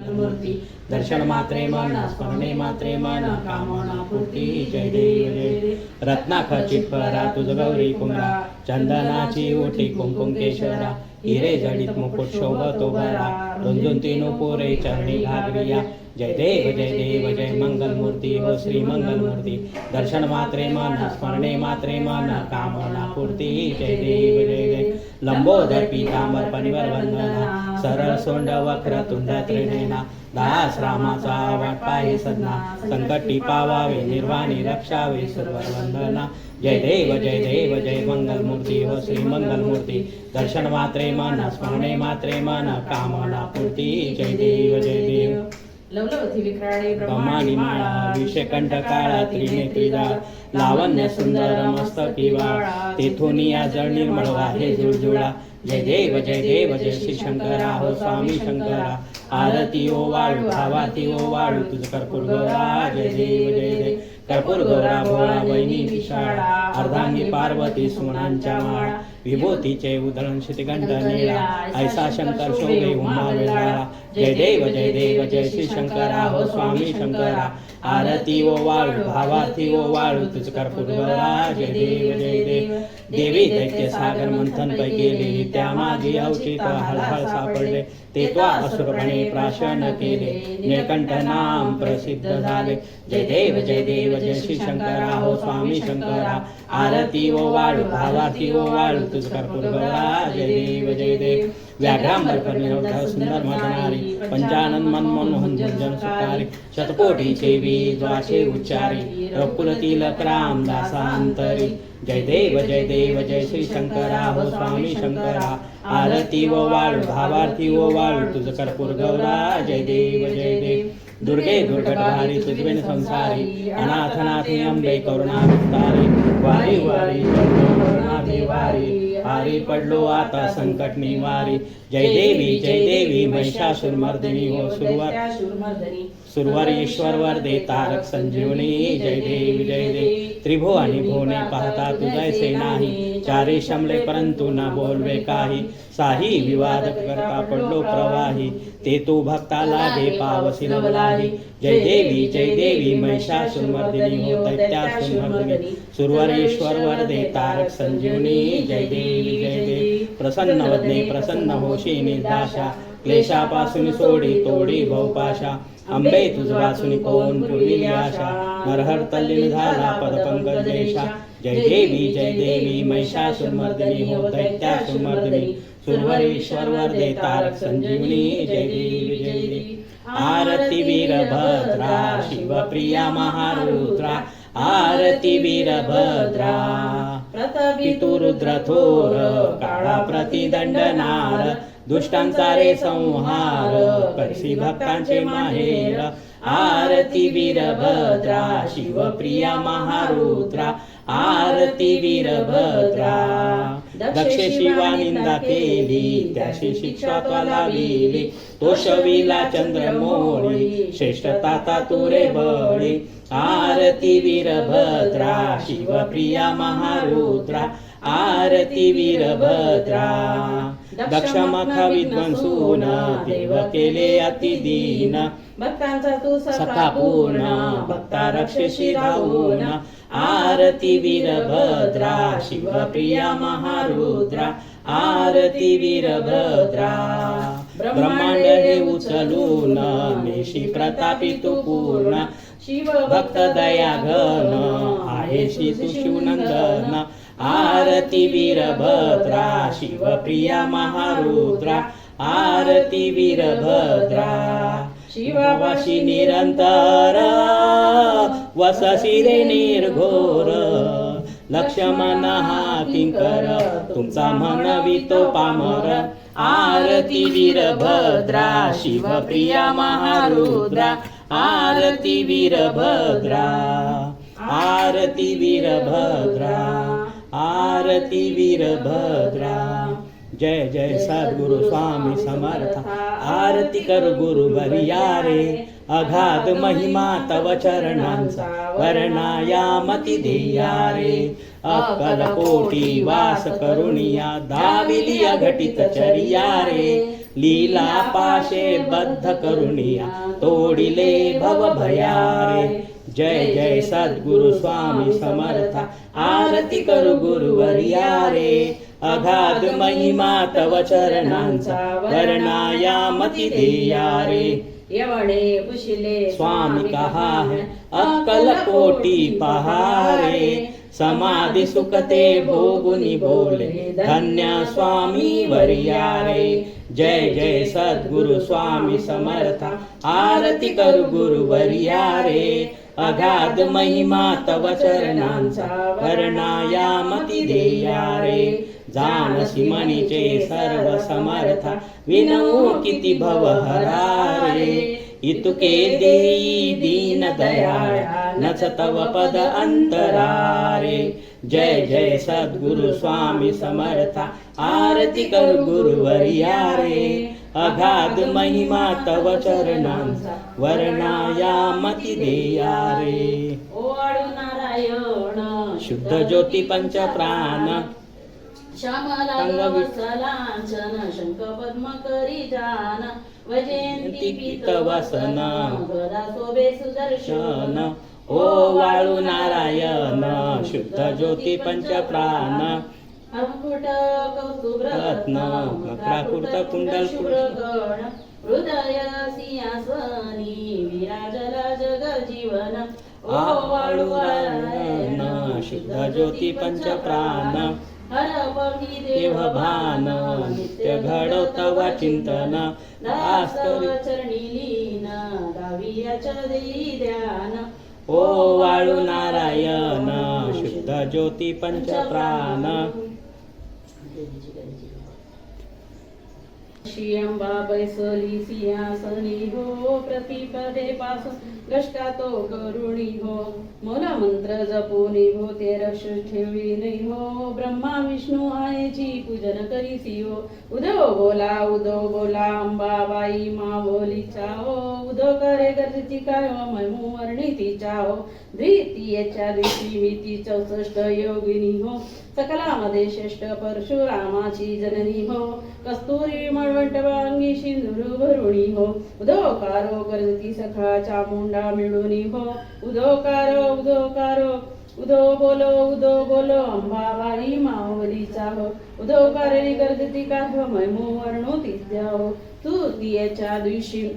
मूर्ती दर्शन मात्रे मन स्मरणे मात्रे मन कामना पूर्ती जय देव जय देव. रत्नाखचित परा तुझ गौरी कुमरा चंदनाची ओटी कुंकुम केशरा हिरे जडित मुकुट शोभतो भरा रुंजून तीन पोरे चरणी घागरिया. जय देव जय देव जय मंगल मूर्ती हो श्री मंगल मूर्ती दर्शन मात्रे मन स्मरणे मात्रे मन कामना पूर्ती जय देव जय देव. लंबोदर पीतांबर परिवर वंदना सरळ सोंड वक्र तुंड त्रिनेना दास रामाचा वाट सदना संकटी पावावे निर्वाणी रक्षावे सर्व वंदना जय देव जय देव जय मंगलमूर्ती हो श्री मंगलमूर्ती दर्शन मात्रे मन स्मरणे मात्रे मन कामना पूर्ती जय देव जय लवलवती विक्राळे ब्रह्मानी माळा विषयकंठ काळा त्रिनेत्रीदा लावण्य सुंदर मस्तकी वाळा तेथून या जळ निर्मळ वाहे जुळजुळा जय देव जय देव जय श्री शंकरा हो स्वामी शंकरा आरती ओ वाळू भावाती ओ वाळू तुझ कर्पूर गौरा जय देव जय देव कर्पूर गौरा भोळा वैनी विशाळा अर्धांगी पार्वती सुमनांच्या माळा. विभूतीचे उधळण शितिकंठ निळा ऐसा शंकर शोभे उमा वेळा जय देव जय देव जय श्री शंकरा हो स्वामी शंकरा। आरती ओ वाळू भावार्थी ओ वाळू तुझ कर्पूर गौरा जय देव जय देव। देवी। दैत्य सागर मंथन पै केले त्या माझी अवचित हळहळ सापडले। ते त्वा असुरपणे प्राशन केले। निळकंठ नाम प्रसिद्ध झाले। जय देव जय देव जय श्री शंकरा। हो स्वामी शंकरा। आरती ओ वाळू भावार्थी ओ वाळू जय देव जय देव. व्याघ्रांबर परिणवता सुंदर मदनारी पंचानन मनमोहन झंझन सुकारी शतकोटी सेवी द्वाशे उच्चारी रकुल तिलक दासांतरी. जय देव जय देव जय श्री शंकरा हो स्वामी शंकरा. आरती व वाळ भावार्थी व वाळ तुझ कर्पूर गौरा जय देव जय देव. दुर्गे दुर्गटहारी तुझवेन संसारी अनाथनाथी अंबे करुणा विस्तारी वारी वारी करुणा वारी। हारी पडलो आता संकट निवारी. जय देवी जय देवी महिषासुर मर्दिनी हो सुरवार. शूरमर्दनी सुरवारीश्वर वरदे तारक संजीवनी. जय देवी जय देवी त्रिभुवनी भुवने पाहता तुझैसे नाही. चारी शमले परंतु न बोलवे काही. साही विवाद करता पडलो प्रवाही. ते तू भक्ताला दे पावसी नवलाही. जय देवी जय देवी महिषासुर मर्दिनी हो दैत्यासुर मर्दिनी. सुरवरेश्वर वरदे तारक संजीवनी जय देवी जय देव। प्रसन्न वदने प्रसन्न होशी निर्दाशा। क्लेशापासून सोडी तोडी बहुपाशा अंबे तुझ वासुनी कोण पुरविली आशा। नरहर तल्लीन झाला पदपंकज देशा। जय देवी जय देवी। महिषासुर मर्दिनी हो दैत्यासुर मर्दिनी सुरवरेश्वर वरदे तारक संजीवनी। जय देवी जय देवी। आरती वीरभद्रा शिवप्रिया महारुद्रा। आरती वीरभद्रा प्रतपितुरुद्रथोर काळा प्रतिदंडनार दुष्टांचा रे संहार कशी भक्तांचे माहेर. आरती वीरभद्रा शिवप्रिया महारुद्रा आरती वीरभद्रा. दक्ष शिवा निंदा केली त्याशी शिक्षा त्वाला लिहिली तो शविला चंद्रमोळी श्रेष्ठ ताता तुरे बळी. आरती वीरभद्रा शिवप्रिया महारुद्रा. आरती वीरभद्रा। दक्षमख विद्वंसून देव केले अतिदीन। भक्तांचा तू सखा पूर्ण भक्ता रक्षशी राहून। आरती वीरभद्रा शिवप्रिया महारुद्रा। आरती वीरभद्रा। ब्रह्मांड हे उचलून मेशी प्रतापी तू पूर्ण। शिव भक्त दया घन आहे श्री शिवनंदन आरती वीरभद्रा शिवप्रिया महारुद्रा आरती वीरभद्रा शिवावाशी निरंतर वससी निर्घोर लक्ष्मण हा किंकर तुमचा म्हणवितो पामर आरती वीरभद्रा शिवप्रिया महारुद्रा आरती वीरभद्रा आरती वीरभद्रा आरती वीरभद्रा जय जय सद्गुरु स्वामी समर्थ। आरती कर गुरु बरियारे। अघात महिमा तव चरणांचा वर्णाया मती ध्येया रे कोटी वास करुणिया दाविली अघटित चरिया रे लीला पाशे बद्ध करुणिया तोडिले भव भयारे। जय जय सद्गुरु स्वामी समर्था। आरती करू गुरुवर्या रे अगाध महिमा तव चरणांचा वर्णायामती देया रे यवणे पुशिले स्वामी कहा है अक्कल कोटी पहारे समाधि सुखते भोगुनी बोले। धन्य स्वामी वर्यारे। जय जय सद्गुरु स्वामी समर्था। आरती करू गुरु वर्यारे। अगाध महिमा तव चरणांचा वर्णायामती देया रे जानसी मनीचे सर्व समर्था। विनऊ किती भव हरारे। इतुके देई दीन दयाळा नच तव पद अंतरारे। जय जय सद्गुरु स्वामी समर्था। आरती कर गुरुवर्या रे अगाध महिमा तव चरणांचा वर्णायामती देया रे ओवाळू नारायण शुद्ध ज्योती पंच प्राण। श्यामला अंगवि- वत्सलांचन शंख पद्म करी जान। वजयंती पीत वसन. सुदर्शन। शन ओ वाळू नारायण शुद्ध ज्योती पंच प्राण अंकुट कौस्तुभ रत्न, मकराकृत कुंडल शुभ्रगण हृदय सिंहासनी विराजला जग जीवन ओ वाळू नारायण शुद्ध ज्योती पंच प्राण देव भान नित्य घडवतव चिंतन. दास्तव चरणी लीन गावियाच्या देई ध्यान. ओ वाळू नारायण शुद्ध ज्योती पंच प्राण शियंबा बैसली सिंहासनी हो प्रतिपदे पासून कष्टा तो करुणी हो मोला मंत्र जपोनी हो ते रक्ष ठेवी नाही हो. ब्रह्मा विष्णू आयची पूजन करीसी हो. उदो बोला उदो बोला अंबाबाई मावोली चाओ उदो करे गरजेची काय हो मैमू वर्णितीचा हो द्वितीयच्या दिवशी मिती चौसष्ट योगिनी हो. सकलामध्ये श्रेष्ठ परशुरामाची जननी हो. कस्तुरी मळवंट वांगी सिंधुर भरुणी हो. उदोकारो करती सखा चामुंडा मिळुनी हो. उदो कारो उदो बोलो उदो बोलो. अंबाबाई माऊलीचा हो. उदोकारे गर्जती काय मैमू वर्णोती तिथ्या हो. तृतीयेच्या दिवशी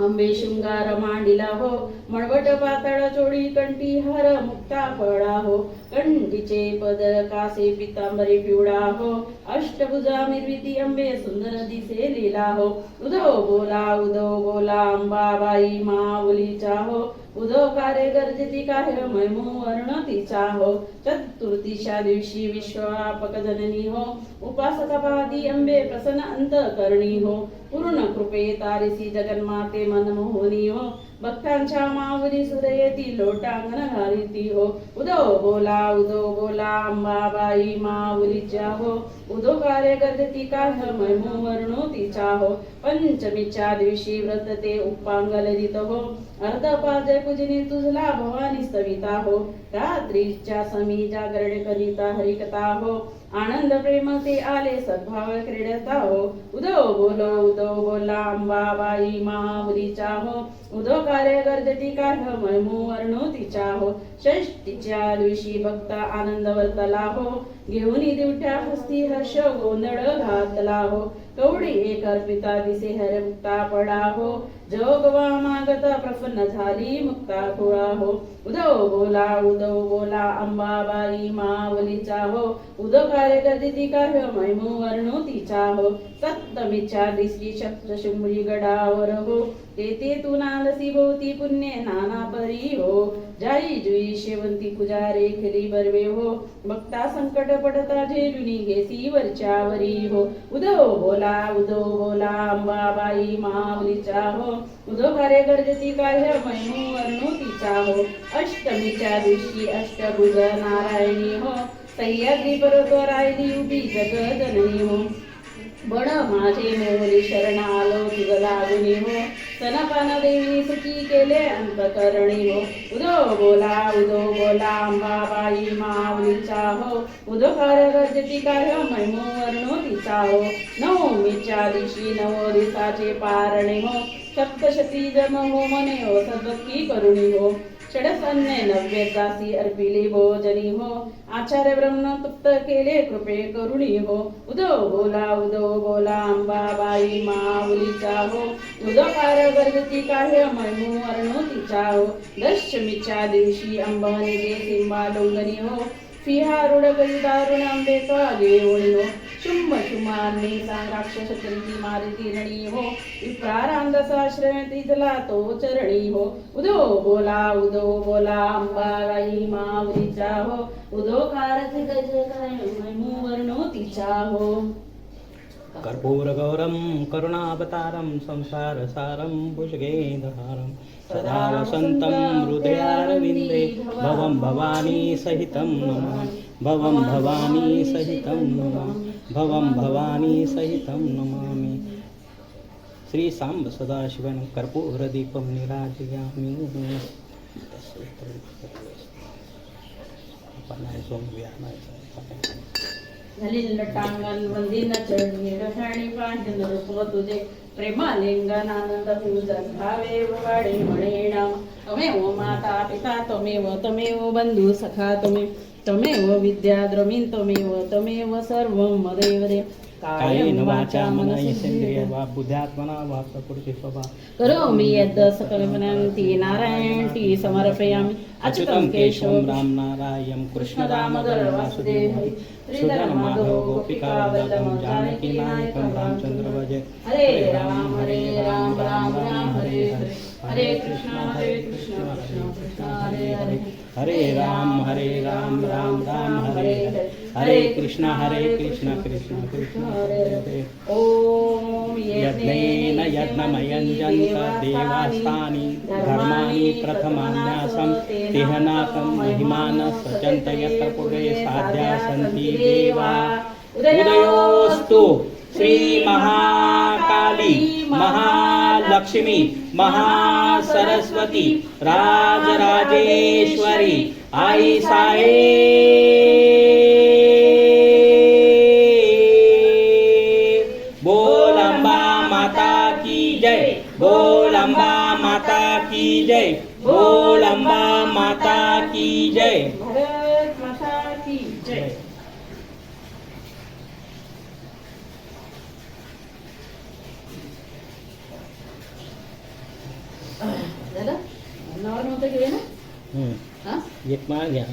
अंबे शृंगार मांडिला हो मळवट पातळ चोळी कंठी हर मुक्ता फळा हो. कंठीचे पद कासे पितांबरी पिवळा हो. अष्टभुजा निर्विती अंबे सुंदर दिसे लिला हो. उदो बोला उदो बोला अंबाबाई माऊलीचा हो. उदो कारे गरजेती कार्य मैमू वर्ण तिचा हो. चतुर्थीच्या दिवशी विश्वापक जननी हो. उपासकापादी अंबे प्रसन्न अंत करणी हो. पूर्ण कृपे तारिसी जगन्माते मनमोहनी हो भक्तांच्या माऊली सुरयती लोटांगण घालिती हो. उदो बोला उदो बोला अंबाबाई माऊलीच्या हो उदो कार्य करती काय मैमू वर्णो तिचा हो पंचमीच्या दिवशी व्रत ते उपांगलित हो. अर्ध पाजय पूजनी तुझला भवानी सविता हो. रात्रीच्या समी जागरण करिता हरिकथा हो. आनंद प्रेम ते आले सद्भाव क्रीडता हो. उदो बोलो उदो बोला अंबाबाई माऊलीचा हो उदो कार्य गर्दती काय मैमू वर्णो तिचा हो षष्टीच्या दिवशी भक्त आनंद वर्तला हो घेऊन दिवट्या हस्ती हर्ष गोंधळ घातला हो कवडी एक अर्पिता दिसे हर मुक्ता पडा हो। जोगवा मागत प्रसन्न झाली मुक्ता खुळा हो। उदव बोला उदव बोला अंबाबाई मावलीचा हो उदो कार्य करती काय मैमू वर्णो तिचा हो सप्तमीच्या दिसली शब्द शुंभरी गडावर हो। तेथे तू नालसी भोवती पुण्य नाना परी हो जाई जुई शेवंती पुजारे खरी बरवे हो। भक्ता संकट पडता झेलुनी घेसी वरच्या वरी हो। उदो बोला उदो बोला अंबाबाई माऊलीचा हो। उदो कार्य गरजती काय मैमू वर्णू तिचा हो। अष्टमीच्या दिवशी अष्टभुज नारायणी हो। सह्याद्री पर्वत रायली उभी जगजननी हो। बण माझे मोहरी शरण आलो तुझ लागुनी हो। स्तनपान सुखी केले अंतकरणी हो उदो बोला उदो बोला अंबाबाई माऊलीचा हो उदो कार गरजती काय मैमो वर्णो तिचा हो नवमीच्या दिवशी नवो दिसाचे पारणे हो सप्तशती जम हो मने हो सद्भक्ती करुणी हो षडसन्ने नव्वे दासी अर्पिली भोजनी हो आचार्य ब्रह्म तप्त केले कृपे करुणी हो उदो बोला उदो बोला अंबाबाई माऊलीचा हो उदो कार गर्जती काय मैमू अर्णो तिचा हो दशमीच्या दिवशी अंबा गे सिंबा डोंगरी हो। फिहारुड करी दारुण अंबे कागे ओळी हो शुंभ राक्षस चंदी मारी तिरणी हो. विप्रारांदसाश्रय तिथला तो चरणी हो. उदो बोला उदो बोला अंबाबाई माऊलीचा हो. उदो कारच गज वर्णो तिचा हो. कर्पूरगौरं करुणावतारं संसारसारं भुजगेन्द्रहारं सदा वसन्तं हृदयारविन्दे भवं भवानी सहितं नमामि भवं भवानी सहितं नमामि भवं भवानी सहितं नमामि। श्री सांब सदाशिवं कर्पूरदीपं निराजयामि। झालीन लटांगण वंदीन चरणी रसाणी पांढन रूप तुझे प्रेमालिंगन आनंद भूज भावे वाडे म्हणेणा तमेव माता पिता तमेव तमेव बंधू सखा तमे तमेव विद्या द्रमीण तमेव तमेव सर्व मदेव देव कायेन वाचा मनसेन्द्रिय वा बुद्ध्यात्मना वा प्रकृती स्वभाव। करोमि यद् सकलमनन्ति नारायणति समर्पयामि। अच्युतं केशवं राम नारायण कृष्ण दामोदर वासुदेव सुधन माधव गोपिका वल्लभं जानकी नायकं रामचंद्र भजे। हरे राम हरे राम राम राम हरे हरे हरे। कृष्ण हरे कृष्ण कृष्ण कृष्ण हरे। हरे। हरे राम हरे राम राम राम हरे हरे हरे कृष्ण हरे कृष्ण कृष्ण कृष्ण हरे हरे। ॐ यज्ञेन यज्ञमयञ्जन्त देवास्तानि धर्माणि प्रथमान्यासं तिहनाकं महिमानः सचन्त यत्र पूर्वे साध्या सन्ति देवा। श्री महाकाली महालक्ष्मी महासरस्वती राजराजेश्वरी आई साहेब। हा एक माळ घ्या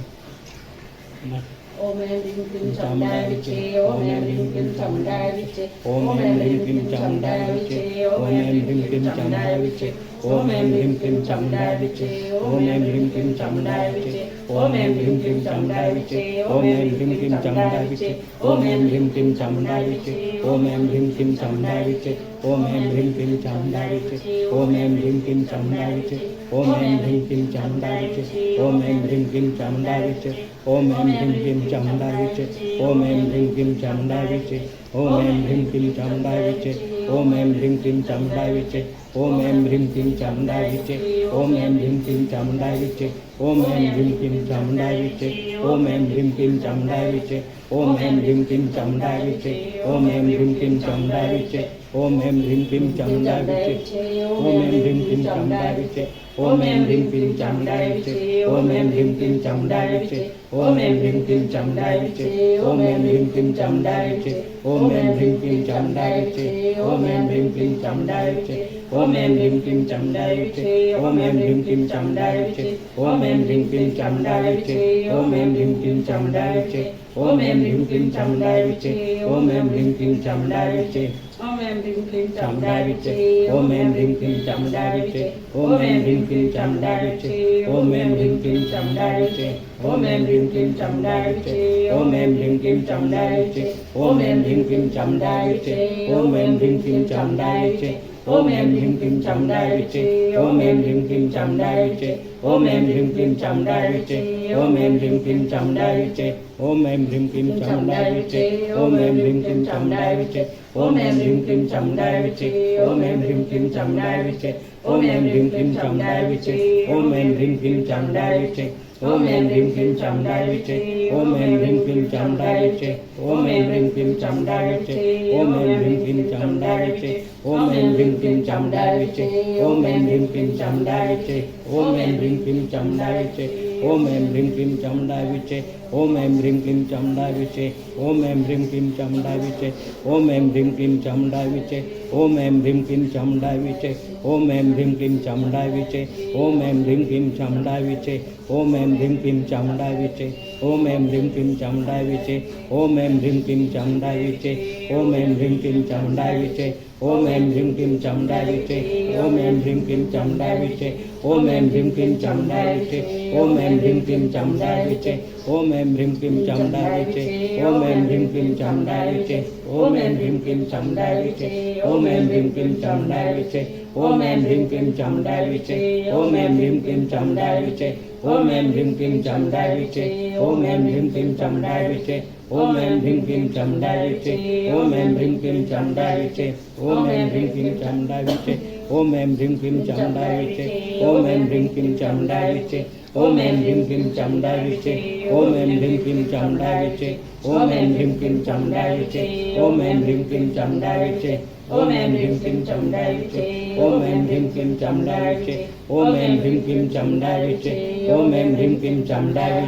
ओम ह्रीं क्लीं चामुण्डाय विचे ओम ह्रीं क्लीं चामुण्डाय विचे ओम ह्रीं क्लीं चामुण्डाय विचे ओम ह्रीं क्लीं चामुण्डाय विचे ओम ह्रीं क्लीं चामुण्डाय विचे ओम ह्रीं क्लीं चामुण्डाय विचे ओम ह्रीं क्लीं चामुण्डाय विचे ओम ह्रीं क्लीं चामुण्डाय विचे ओम ह्रीं क्लीं चामुण्डाय विचे ओम ह्रीं क्लीं चामुण्डाय विचे ओम ह्रीं क्लीं चामुण्डाय विचे ओम ह्रीं क्लीं चामुण्डाय विचे ओम ऐं ह्रीं क्लीं चामुण्डाय विचे ओम ऐं ह्रीं क्लीं चामुण्डाय विचे ओम ऐं ह्रीं क्लीं चामुण्डाय विचे ओम ऐं ह्रीं क्लीं चामुण्डाय विचे ओम ऐं ह्रीं क्लीं चामुण्डाय विचे ओम ऐं ह्रीं क्लीं चामुण्डाय विचे ओम ऐं ह्रीं क्लीं चामुण्डाय विचे ओम ऐं ह्रीं क्लीं चामुण्डाय विचे ओम ऐं ह्रीं क्लीं चामुण्डाय विचे ओम ऐं ह्रीं क्लीं चामुण्डाय विचे ओम ऐं ह्रीं क्लीं चामुण्डाय विचे ओम ऐं ह्रीं क्लीं चामुण्डाय विचे ओम ऐं ह्रीं क्लीं चामुण्डाय विचे ओम ऐं ह्रीं क्लीं चामुण्डाय विचे ओम ऐं ह्रीं क्लीं चामुण्डाय विचे ओम ऐं ह्रीं क्लीं चामुण्डाय विचे ओम ऐं ह्रीं क्लीं चामुण्डाय विचे ओम ऐं ह्रीं क्लीं चामुण्डाय विचे ओम ऐं ह्रीं क्लीं चामुण्डाय विचे ओम ऐं ह्रीं क्लीं चामुण्डाय विचे ओम ऐं ह्रीं क्लीं चामुण्डाय विचे ओम ऐं ह्रीं क्लीं चामुण्डाय विचे ओम ऐं ह्रीं क्लीं चामुण्डाय विचे ओम ऐं ह्रीं क्लीं चामुण्डाय विचे ओम ऐं ह्रीं क्लीं चामुण्डाय विचे ओम ऐं ह्रीं क्लीं चामुण्डाय विचे ओम ऐं ह्रीं क्लीं चामुण्डाय विचे ओम ऐं ह्रीं क्लीं चामुण्डाय विचे ओम ऐं ह्रीं क्लीं चामुण्डाय विचे ओम ऐं ह्रीं क्लीं चामुण्डाय विचे ओम ऐं ह्रीं क्लीं चामुण्डाय विचे ओम ऐं ह्रीं क्लीं चामुण्डाय विचे ओम ऐं ह्रीं क्लीं चामुण्डाय विचे ओम ऐं ह्रीं क्लीं चामुण्डाय विचे ओम ऐं ह्रीं क्लीं चामुण्डाय विचे ओम ऐं ह्रीं क्लीं चामुण्डाय विचे ओम ऐं ह्रीं क्लीं चामुण्डाय विचे ओम ऐं ह्रीं क्लीं चामुण्डाय विचे ओम ऐं ह्रीं क्लीं चामुण्डाय विचे ओम ऐं ह्रीं क्लीं चामुण्डाय विचे ओम ऐं ह्रीं क्लीं चामुण्डाय विचे ओम ऐं ह्रीं क्लीं चामुण्डाय विचे ओम ऐं ह्रीं क्लीं चामुण्डाय विचे ओम ऐं ह्रीं क्लीं चामुण्डाय विचे ओम ऐं ह्रीं क्लीं चामुण्डाय विचे ओम ऐं ह्रीं क्लीं चामुण्डाय विचे ओम ऐं ह्रीं क्लीं चामुण्डाय विचे ओम ऐं ह्रीं क्लीं चामुण्डाय विचे ओम ऐं ह्रीं क्लीं चामुण्डाय विचे ओम ऐं ह्रीं क्लीं चामुण्डाय विचे ओम ऐं ह्रीं क्लीं चामुण्डाय विचे ओम ऐं ह्रीं क्लीं चामुण्डाय विचे ओम ऐं ह्रीं क्लीं चामुण्डाय विचे ओम ऐं ह्रीं क्लीं चामुण्डाय विचे ओम ऐं ह्रीं क्लीं चामुण्डाय विचे ओम ऐं ह्रीं क्लीं चामुण्डाय विचे ओम ऐं ह्रीं क्लीं चामुण्डाय विचे ओम ऐं ह्रीं क्लीं चामुण्डाय विचे ओम ऐं ह्रीं क्लीं चामुण्डाय विचे ओम ऐं ह्रीं क्लीं चामुण्डाय विचे ओम ऐं ह्रीं क्लीं चामुण्डाय विचे ओम ऐं ह्रीं क्लीं चामुण्डाय विचे ओम ऐं ह्रीं क्लीं चामुण्डाय विचे ओम ऐं ह्रीं क्लीं चामुण्डाय विचे ओम ऐं ह्रीं क्लीं चामुण्डाय विचे ओम ऐं ह्रीं क्लीं चामुण्डाय विचे ओम ऐं ह्रीं क्लीं चामुण्डाय विचे ओम ऐं ह्रीं क्लीं चामुण्डाय विचे ओम ऐं ह्रीं क्लीं चामुण्डाय विचे ओम ऐं ह्रीं क्लीं चामुण्डाय विचे ओम ऐं ह्रीं क्लीं चामुण्डाय विचे ओम ऐं ह्रीं क्लीं चामुण्डाय विचे ओम ऐं ह्रीं क्लीं चामुण्डाय विचे ओम ऐं ह्रीं क्लीं चामुण्डाय विचे ओम ऐं ह्रीं क्लीं चामुण्डाय विचे ओम ऐं ह्रीं क्लीं चामुण्डाय विचे ओम ऐं ह्रीं क्लीं चामुण्डाय विचे ओम ऐं ह्रीं क्लीं चामुण्डाय विचे ओम ऐं ह्रीं क्लीं चामुण्डाय विचे ओम ऐं ह्रीं क्लीं चामुण्डाय विचे ओम ऐं ह्रीं क्लीं चामुण्डाय विचे ओम ऐं ह्रीं क्लीं चामुण्डाय विचे ओम ऐं ह्रीं क्लीं चामुण्डाय विचे ओम ऐं ह्रीं क्लीं चामुण्डाय विचे ओम ऐं ह्रीं क्लीं चामुण्डाय विचे ओम ऐं ह्रीं क्लीं चामुण्डाय विचे ओम ऐं ह्रीं क्लीं चामुण्डाय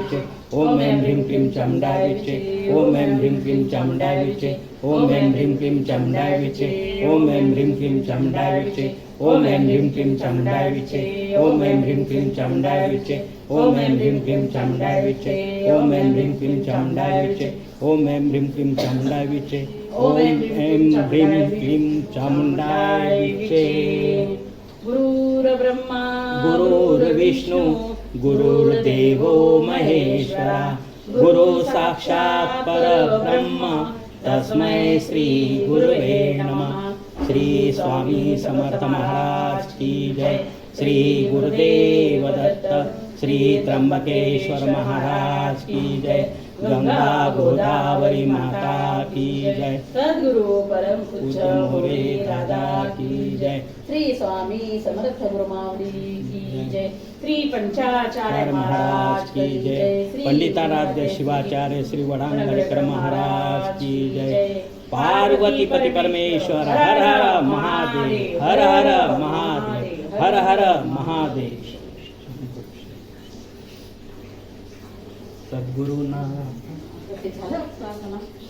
विचे ओम ऐं ह्रीं क्लीं चामुण्डाय विचे ओम ऐं ह्रीं क्लीं चामुण्डाय विचे ओम ऐं ह्रीं क्लीं चामुण्डाय विचे ओम ऐं ह्रीं क्लीं चामुण्डाय विचे ओम ऐं ह्रीं क्लीं चामुण्डाय विचे ओम ऐं ह्रीं क्लीं चामुण्डाय विचे ओम ऐं ह्रीं क्लीं चामुण्डाय विचे ओम ऐं ह्रीं क्लीं चामुण्डाय विचे ओम ऐं ह्रीं क्लीं चामुण्डाय विचे ओम ऐं ह्रीं क्लीं चामुण्डाय विचे गुरुर्ब्रह्मा गुरुर्विष्णू गुरुर्देवो महेश्वरा गुरु साक्षात परब्रह्म तस्मै श्री गुरुवे नमः. श्री स्वामी समर्थ महाराज की जय. श्री गुरुदेव दत्त श्री त्र्यंबकेश्वर महाराज की जय. गंगा गोदावरी माता की जय। सद्गुरु परम पूज्य मोरे दादा की जय। श्री स्वामी समर्थ गुरुमावली की जय। श्री पंचाचार्य महाराज की जय। पंडिताराध्य शिवाचार्य श्री वडांगणकर महाराज की जय। पार्वती पति परमेश्वर हर हर महादेव हर हर महादेव हर हर महादेव। सद्गुरुना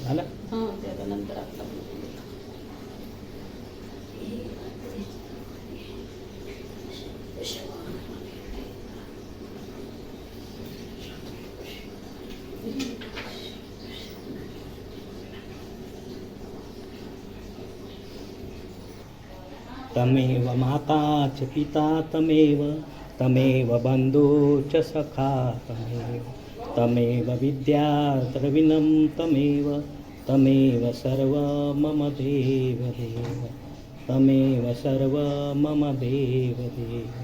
झालं? हां त्याच्यानंतर आपला तमेव माता च पिता तमेव तमेव बन्धु च सखा तमेव तमेव विद्या द्रविणं तमेव तमेव सर्व मम देव देव तमेव सर्व मम देव देव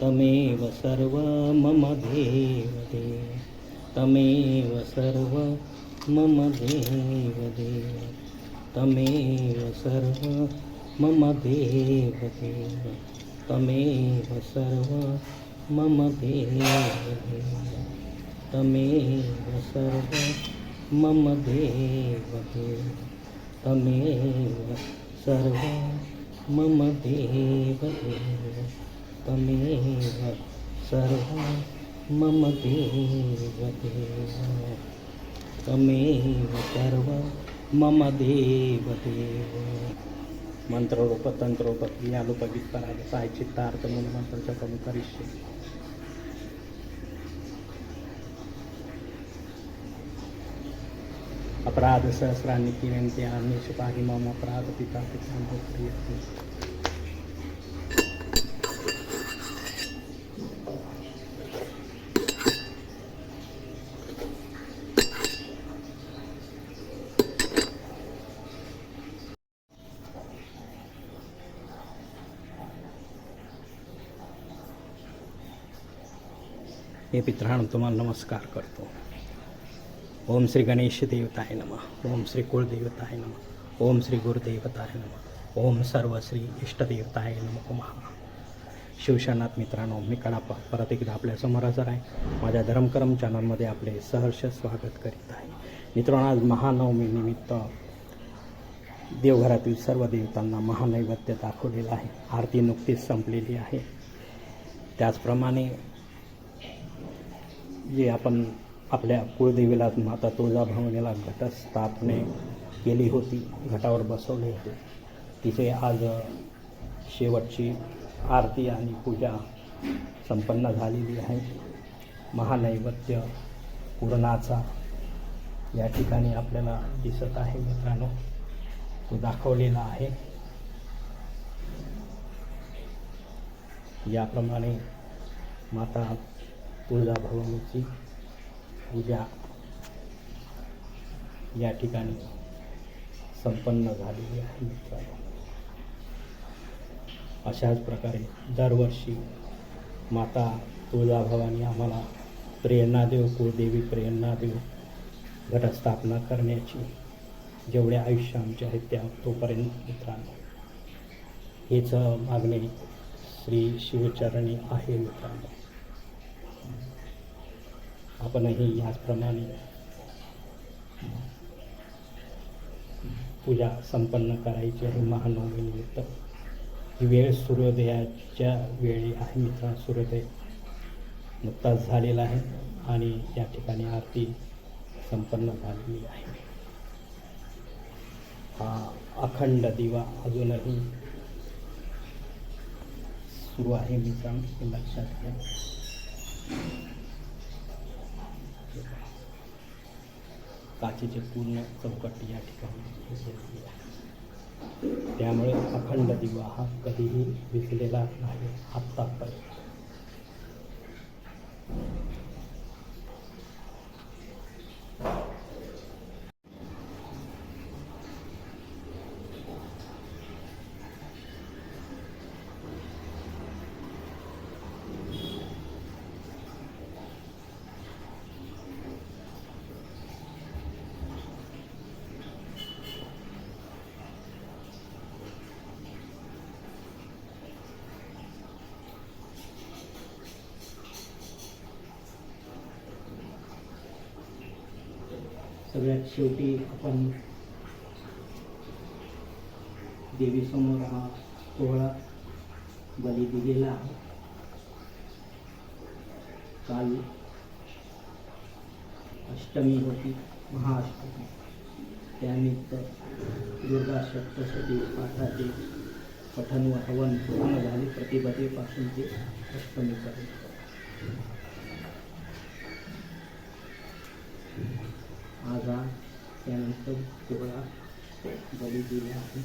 तमेव सर्व मम देव देव तमेव सर्व मम देव देव तमेव सर्व मम देव देव तमेव सर्व मम देव देव तमेव सर्व मम देवते तमेव सर्व। मम देवते तमेव सर्व। मम देवते तमेव सर्व। मम देवदेव मंत्ररूप तंत्रोप ज्ञानोपगीत पराग साहित्य तार्थ मूलमंत्राच्या प्रमुख रिश्ते अपराध सहस्रांनी विनंती आम्ही मम अपराधपिता पिता पिता मी पित्राण तुम्हाला नमस्कार करतो. ओम श्री गणेश देवताय नमः। ओम श्री कुलदेवताय नमः। ओम श्री गुरुदेवताय नमः। ओम सर्व श्री इष्टदेवताय नमः शिवशनाथ मित्रांनो मी कडापा परत एकदा आपल्यासमोर हजर आहे. माझ्या धर्मकरम चॅनलमध्ये आपले सहर्ष स्वागत करीत आहे. मित्रांनो आज महानवमीनिमित्त देवघरातील सर्व देवतांना महानैवेद्य दाखवलेलं आहे. आरती नुकतीच संपलेली आहे. त्याचप्रमाणे जे आपण आपल्या कुळदेवीला माता तुळजाभवानीला घटस्थापने केली होती घटावर बसवले होते. तिथे आज शेवटची आरती आणि पूजा संपन्न झालेली आहे. महानैवेद्य पूर्णाचा या ठिकाणी आपल्याला दिसत आहे मित्रांनो. तो दाखवलेला आहे. याप्रमाणे माता तुळजाभवानीची पूजा या ठिकाणी संपन्न झालेली आहे मित्रांनो. अशाच प्रकारे दरवर्षी माता तुळजाभवानी आम्हाला प्रेरणा देव कुळदेवी प्रेरणा देव घटस्थापना करण्याची जेवढे आयुष्य आमचे आहेत त्या तोपर्यंत मित्रांनो हेच मागणे श्री शिवचरणी आहे मित्रांनो. आपणही याचप्रमाणे पूजा संपन्न करायची आहे. महानवमीनिमित्त. ही वेळ सूर्योदयाच्या वेळी आहे मित्रांनो. सूर्योदय नुकताच झालेला आहे आणि या ठिकाणी आरती संपन्न झालेली आहे. हा अखंड दिवा अजूनही सुरू आहे मित्रांनो. हे लक्षात घ्या. काचेचे पूर्ण चौकट या ठिकाणी घेतलेली आहे त्यामुळे अखंड दिवा हा कधीही विसलेला नाही आत्तापर्यंत सगळ्यात शेवटी आपण देवीसमोर हा सोहळा बली दिलेला आहे काल अष्टमी होती महाअष्टमी. त्यानिमित्त दुर्गा सप्तशती पाठाचे पठन व हवन पूर्ण झाले. प्रतिपदेपासून ते अष्टमीपर्यंत. त्यानंतर सोहळा बळी दिला आहे